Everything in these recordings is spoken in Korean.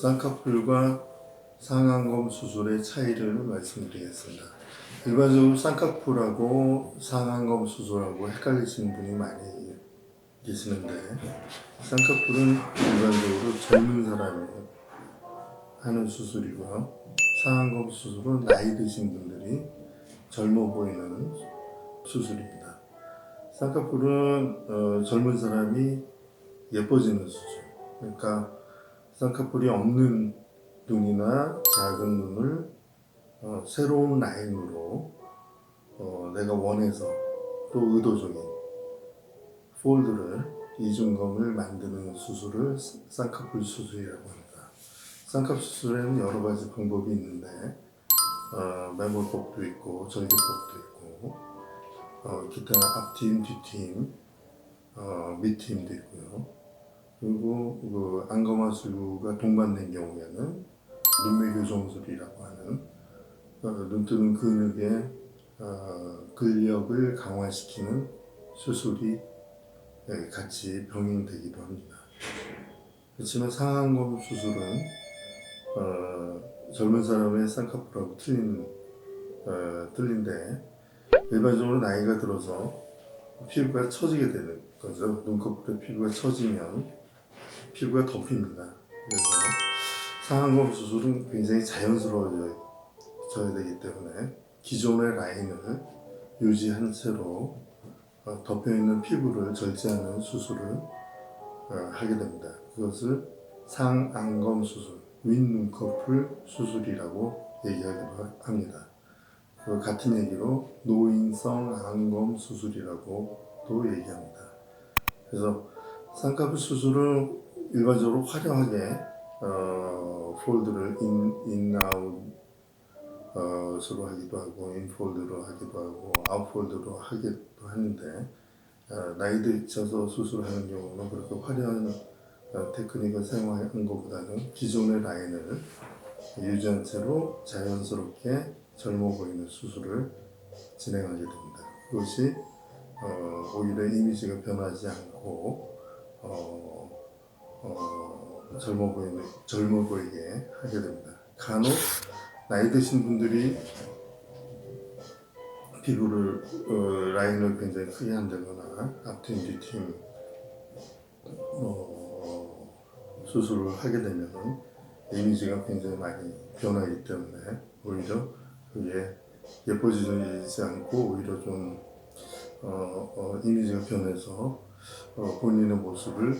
쌍꺼풀과 상안검 수술의 차이를 말씀드리겠습니다. 일반적으로 쌍꺼풀하고 상안검 수술하고 헷갈리시는 분이 많이 계시는데 쌍꺼풀은 일반적으로 젊은 사람이 하는 수술이고요. 상안검 수술은 나이 드신 분들이 젊어 보이는 수술입니다. 쌍꺼풀은 어, 젊은 사람이 예뻐지는 수술. 그러니까 쌍꺼풀이 없는 눈이나 작은 눈을 어, 새로운 라인으로 어, 내가 원해서 또 의도적인 폴드를 이중검을 만드는 수술을 쌍꺼풀 수술이라고 합니다. 쌍꺼풀 수술에는 여러 가지 방법이 있는데 어, 매몰법도 있고 절개법도 있고 어, 기타 앞팀, 뒤팀, 어, 밑팀도 있고요. 그리고 그 안검하수가 동반된 경우에는 눈매 교정술이라고 하는 어, 눈 뜨는 근육의 어, 근력을 강화시키는 수술이 예, 같이 병행되기도 합니다. 그렇지만 상안검 수술은 어, 젊은 사람의 쌍꺼풀하고 틀린 어, 틀린데 일반적으로 나이가 들어서 피부가 처지게 되는 거죠. 눈꺼풀에 피부가 처지면 피부가 덮입니다. 그래서 상안검 수술은 굉장히 자연스러워져야 되기 때문에 기존의 라인을 유지한 채로 어, 덮여있는 피부를 절제하는 수술을 어, 하게 됩니다. 그것을 상안검 수술, 윗눈꺼풀 수술이라고 얘기하기도 합니다. 그 같은 얘기로 노인성 안검 수술이라고 또 얘기합니다. 그래서 쌍꺼풀 수술은 일반적으로 화려하게 어, 폴드를 인, 인아웃 어, 수로 하기도 하고 인폴드로 하기도 하고 아웃폴드로 하기도 하는데 어, 나이 드셔서 수술하는 경우는 그렇게 화려한 어, 테크닉을 사용하는 것보다는 기존의 라인을 유지한 채로 자연스럽게 젊어 보이는 수술을 진행하게 됩니다. 그것이 어, 오히려 이미지가 변하지 않고 젊어 보이는 젊어 보이게 하게 됩니다. 간혹 나이 드신 분들이 피부를 어, 라인을 굉장히 크게 한다거나 앞팀 뒤팀 어, 수술을 하게 되면 이미지가 굉장히 많이 변하기 때문에 오히려 그게 예뻐지지 않고 오히려 좀 어, 어, 이미지가 변해서 어, 본인의 모습을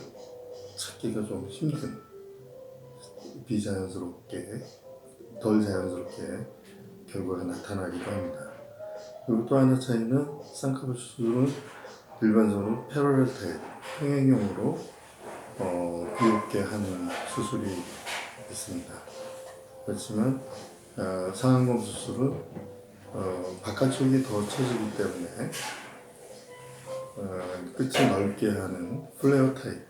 찾기가 좀 힘든 비자연스럽게 덜 자연스럽게 결과가 나타나기도 합니다. 그리고 또 하나 차이는 쌍꺼풀 수술은 일반적으로 패러렐 타입, 평행형으로 어, 귀엽게 하는 수술이 있습니다. 그렇지만 어, 상안검 수술은 어, 바깥쪽이 더 처지기 때문에 어, 끝이 넓게 하는 플레어 타입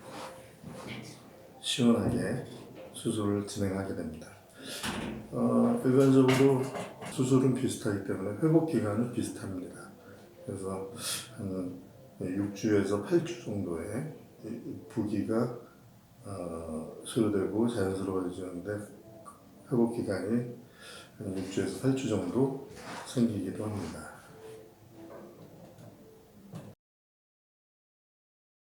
시원하게 수술을 진행하게 됩니다. 어, 일반적으로 수술은 비슷하기 때문에 회복 기간은 비슷합니다. 그래서 한 6주에서 8주 정도의 이 부기가 어, 소요되고 자연스러워지는데 회복 기간이 한 6주에서 8주 정도 생기기도 합니다.